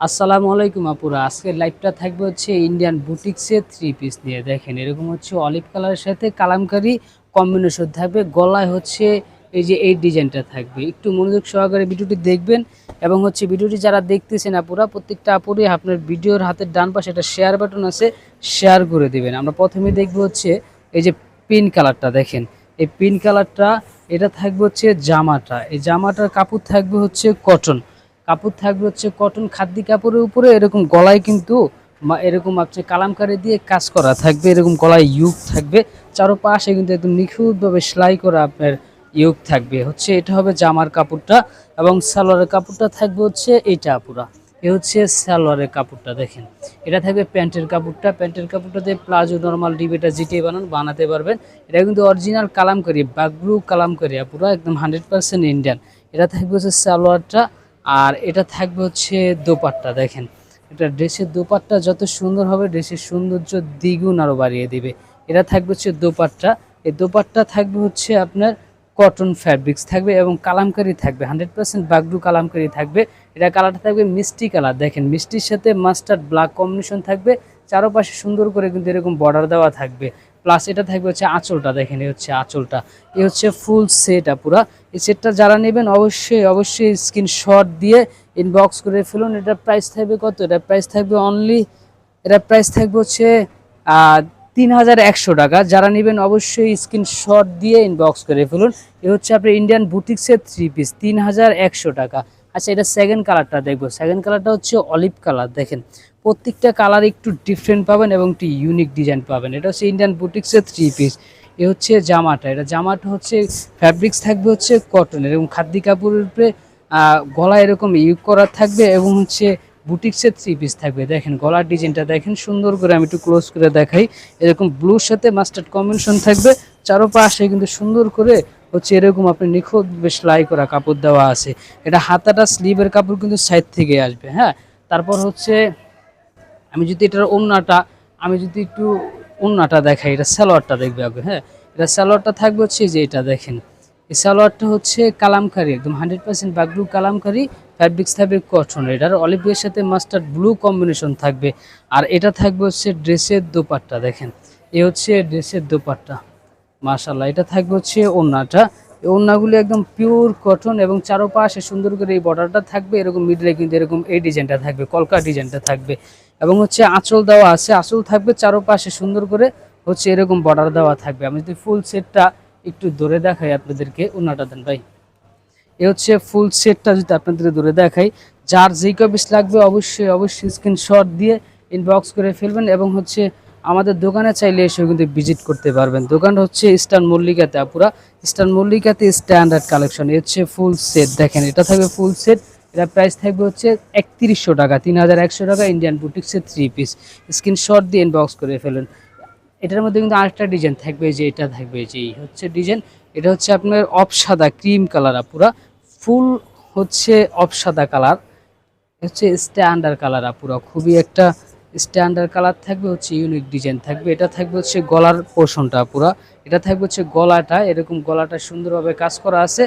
আসসালামু আলাইকুম আপুরা। আজকের লাইভটা থাকবে হচ্ছে ইন্ডিয়ান বুটিক্সের থ্রি পিস নিয়ে। দেখেন, এরকম হচ্ছে অলিভ কালারের সাথে কালামকারি কম্বিনেশন থাকবে। গলায় হচ্ছে এই যে এই ডিজাইনটা থাকবে। একটু মনোযোগ সহকারে ভিডিওটি দেখবেন এবং হচ্ছে ভিডিওটি যারা দেখতেছেন আপুরা, প্রত্যেকটা আপুরই আপনার ভিডিওর হাতের ডান পাশে একটা শেয়ার বাটন আছে শেয়ার করে দেবেন। আমরা প্রথমে দেখব হচ্ছে এই যে পিন কালারটা দেখেন, এই পিন কালারটা এটা থাকবে হচ্ছে জামাটা। এই জামাটার কাপড় থাকবে হচ্ছে কটন কাপড় থাকবে হচ্ছে কটন খাদ্য কাপড়ের উপরে, এরকম গলায় কিন্তু এরকম আপনি কালামকারি দিয়ে কাজ করা থাকবে, এরকম গলায় ইউক থাকবে। চারোপাশে কিন্তু একদম নিখুঁতভাবে সেলাই করা আপনার ইউক থাকবে। হচ্ছে এটা হবে জামার কাপড়টা এবং সালোয়ারের কাপড়টা থাকবে হচ্ছে এইটা পুরা এ হচ্ছে সালোয়ারের কাপড়টা দেখেন। এটা থাকবে প্যান্টের কাপড়টা। প্যান্টের কাপড়টাতে প্লাজো, নর্মাল ডিবেটা যেটাই বানান, বানাতে পারবেন। এটা কিন্তু অরিজিনাল কালামকারি, বাগরু কালামকারি পুরো একদম হান্ড্রেড পার্সেন্ট ইন্ডিয়ান এটা থাকবে হচ্ছে সালোয়ারটা আর এটা থাকবে হচ্ছে দোপাট্টা, দেখেন। এটা ড্রেসের দোপাট্টা যত সুন্দর হবে, ড্রেসের সৌন্দর্য দ্বিগুণ আরও বাড়িয়ে দিবে। এটা থাকবে হচ্ছে দোপাট্টা। এই দোপাট্টা থাকবে হচ্ছে আপনার কটন ফ্যাব্রিক্স থাকবে এবং কালামকারি থাকবে হান্ড্রেড পার্সেন্ট বাগরু কালামকারি থাকবে। এটা কালারটা থাকবে মিষ্টি কালার, দেখেন। মিষ্টির সাথে মাস্টার্ড ব্ল্যাক কম্বিনেশন থাকবে। চারপাশে সুন্দর করে কিন্তু এরকম বর্ডার দেওয়া থাকবে। প্লাস এটা থাকবে হচ্ছে আঁচলটা, দেখেন এই হচ্ছে আঁচলটা। এই হচ্ছে ফুল সেট পুরা। এই সেটটা যারা নেবেন অবশ্যই অবশ্যই স্ক্রিনশট দিয়ে ইনবক্স করে ফেলুন। এটা প্রাইস থাকবে কত? এটা প্রাইস থাকবে অনলি এটা প্রাইস থাকবে হচ্ছে তিন হাজার একশো টাকা। যারা নেবেন অবশ্যই স্ক্রিনশট দিয়ে ইনবক্স করে ফেলুন। এ হচ্ছে আপনার ইন্ডিয়ান বুটিক্সের থ্রি পিস তিন হাজার একশো টাকা। আচ্ছা এটা সেকেন্ড কালারটা দেখব। সেকেন্ড কালারটা হচ্ছে অলিভ কালার দেখেন। প্রত্যেকটা কালার একটু ডিফারেন্ট পাবেন এবং একটু ইউনিক ডিজাইন পাবেন। এটা হচ্ছে ইন্ডিয়ান বুটিক্সের থ্রি পিস এ হচ্ছে জামাটা। এটা জামাটা হচ্ছে ফ্যাব্রিক্স থাকবে হচ্ছে কটনের এবং খাদ্য কাপড়ের উপরে গলা এরকম ইউজ করা থাকবে এবং হচ্ছে বুটিক্সের থ্রি পিস থাকবে। দেখেন, গলার ডিজাইনটা দেখেন, সুন্দর করে আমি একটু ক্লোজ করে দেখাই। এরকম ব্লুর সাথে মাস্টার্ড কম্বিনেশন থাকবে। চারোপাশে কিন্তু সুন্দর করে হচ্ছে এরকম আপনি নিখুঁত বেশ লাই করা কাপড় দেওয়া আছে। এটা হাতাটা স্লিভের কাপড় কিন্তু সাইড থেকে আসবে হ্যাঁ? তারপর হচ্ছে আমি যদি এটার ওন্নাটা, আমি যদি একটু ওন্নাটা দেখাই, এটা সালোয়ারটা দেখবে আগে হ্যাঁ? এটা সালোয়ারটা থাকবে হচ্ছে যে এটা দেখেন। এই সালোয়ারটা হচ্ছে কালামকারি, একদম হান্ড্রেড পার্সেন্ট বাগলু কালামকারি ফ্যাব্রিক্স থাকবে কটন এটার অলিভের সাথে মাস্টার্ড ব্লু কম্বিনেশন থাকবে। আর এটা থাকবে হচ্ছে ড্রেসের দোপাট্টা, দেখেন। এ হচ্ছে ড্রেসের দোপাট্টা। মাশাল্লাহ এটা থাকবে হচ্ছে ওড়নাটা। এই ওড়নাগুলো একদম পিওর কটন এবং চারোপাশে সুন্দর করে এই বর্ডারটা থাকবে, এরকম মিডলে কিন্তু এরকম এই ডিজাইনটা থাকবে, কলকা ডিজাইনটা থাকবে। এবং হচ্ছে আঁচল দেওয়া আছে, আঁচল থাকবে চারোপাশে সুন্দর করে হচ্ছে এরকম বর্ডার দেওয়া থাকবে। আমি যদি ফুল সেটটা একটু দূরে দেখাই আপনাদেরকে, ওড়নাটা দেন ভাই। এ হচ্ছে ফুল সেটটা যদি আপনাদের দূরে দেখাই, যার যেই কপিস লাগবে অবশ্যই অবশ্যই স্ক্রিনশট দিয়ে ইনবক্স করে ফেলবেন এবং হচ্ছে আমাদের দোকানে চাইলে এসে কিন্তু ভিজিট করতে পারবেন। দোকান হচ্ছে ইস্টার্ন মল্লিকাতে, আপুরা। ইস্টার্ন মল্লিকাতে স্ট্যান্ডার্ড কালেকশন হচ্ছে ফুল সেট দেখেন, এটা থাকবে ফুল সেট এটা প্রাইস থাকবে হচ্ছে একত্রিশশো টাকা, তিন হাজার একশো টাকা ইন্ডিয়ান বুটিক্সের থ্রি পিস স্ক্রিনশট দিয়ে ইনবক্স করে ফেলুন। এটার মধ্যে কিন্তু আরেকটা ডিজাইন থাকবে, যে এটা থাকবে, যে হচ্ছে ডিজাইন এটা হচ্ছে আপনার অফ সাদা ক্রিম কালার আপুরা। ফুল হচ্ছে অফ সাদা কালার হচ্ছে স্ট্যান্ডার্ড কালার আপুরা। খুবই একটা স্ট্যান্ডার্ড কালার থাকবে হচ্ছে ইউনিক ডিজাইন থাকবে। এটা থাকবে হচ্ছে গলার পোর্শনটা পুরা। এটা থাকবে হচ্ছে গলাটা, এরকম গলাটা সুন্দরভাবে কাজ করা আছে।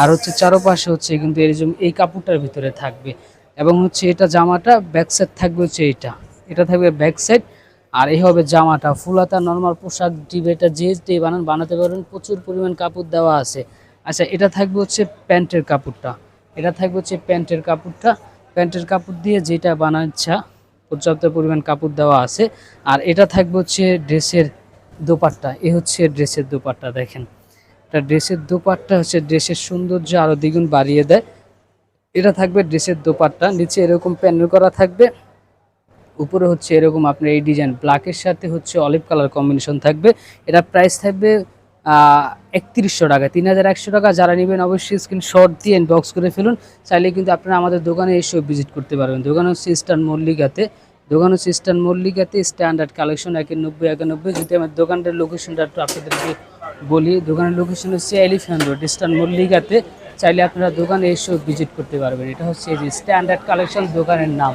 আর হচ্ছে চারোপাশে হচ্ছে কিন্তু এরকম এই কাপড়টার ভিতরে থাকবে। এবং হচ্ছে এটা জামাটা ব্যাক সাইড থাকবে হচ্ছে এটা এটা থাকবে ব্যাক সাইড আর এই হবে জামাটা। ফুলাতা নর্মাল পোশাক ডিবেটা যে যে বানান, বানাতে পারেন প্রচুর পরিমাণ কাপড় দেওয়া আছে। আচ্ছা এটা থাকবে হচ্ছে প্যান্টের কাপড়টা। এটা থাকবে হচ্ছে প্যান্টের কাপড়টা। প্যান্টের কাপড় দিয়ে যেটা বানার ইচ্ছা পর্যাপ্ত পরিমাণ কাপড় দেওয়া আছে। আর এটা থাকবে হচ্ছে ড্রেসের দোপাট্টা। এ হচ্ছে ড্রেসের দোপাট্টা, দেখেন। এটা ড্রেসের দোপাট্টা হচ্ছে ড্রেসের সৌন্দর্য আরও দ্বিগুণ বাড়িয়ে দেয়। এটা থাকবে ড্রেসের দোপাট্টা। নিচে এরকম প্যানেল করা থাকবে। উপরে হচ্ছে এরকম আপনার এই ডিজাইন। ব্ল্যাকের সাথে হচ্ছে অলিভ কালার কম্বিনেশন থাকবে। এটা প্রাইস থাকবে একত্রিশশো টাকা, তিন হাজার একশো টাকা। যারা নেবেন অবশ্যই স্ক্রিন শর্ট দিয়ে ইনবক্স করে ফেলুন। চাইলে কিন্তু আপনারা আমাদের দোকানে এসেও ভিজিট করতে পারবেন। দোকান হচ্ছে ইস্টার্ন মল্লিকাতে দোকান হচ্ছে ইস্টার্ন মল্লিকাতে স্ট্যান্ডার্ড কালেকশন একানব্বই একানব্বই। যদি আমার দোকানটার লোকেশনটা একটু আপনাদেরকে বলি, দোকানের লোকেশন হচ্ছে এলিফ্যান্ট রোড ইস্টার্ন মল্লিকাতে চাইলে আপনারা দোকানে এসেও ভিজিট করতে পারবেন। এটা হচ্ছে এই যে স্ট্যান্ডার্ড কালেকশন দোকানের নাম।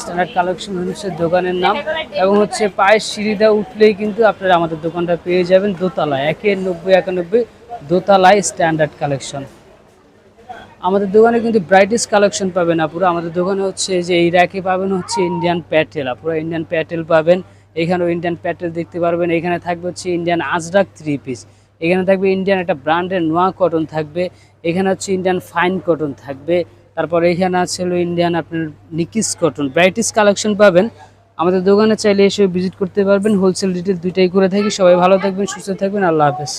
স্ট্যান্ডার্ড কালেকশন হচ্ছে দোকানের নাম এবং হচ্ছে পায়ের সিঁড়িটা উঠলেই কিন্তু আপনারা আমাদের দোকানটা পেয়ে যাবেন দোতলায় একে নব্বই একানব্বই দোতলায় স্ট্যান্ডার্ড কালেকশন। আমাদের দোকানে কিন্তু ব্রাইটেস্ট কালেকশন পাবেন আপুরা। আমাদের দোকানে হচ্ছে যে এই র্যাকে পাবেন হচ্ছে ইন্ডিয়ান প্যাটেল আপুরা। ইন্ডিয়ান প্যাটেল পাবেন, এখানেও ইন্ডিয়ান প্যাটেল দেখতে পারবেন। এখানে থাকবে হচ্ছে ইন্ডিয়ান আজরাক থ্রি পিস এখানে থাকবে ইন্ডিয়ান একটা ব্র্যান্ডের নোয়া কটন থাকবে। এখানে হচ্ছে ইন্ডিয়ান ফাইন কটন থাকবে। তারপর এইখানে আছে হলো ইন্ডিয়ান আপনার নিকিস কটন ব্রাইটিস কালেকশন পাবেন। আমাদের দোকানে চাইলে এসে ভিজিট করতে পারবেন। হোলসেল রিটেল দুইটাই করে থাকি। সবাই ভালো থাকবেন, সুস্থ থাকবেন। আল্লাহ হাফেজ।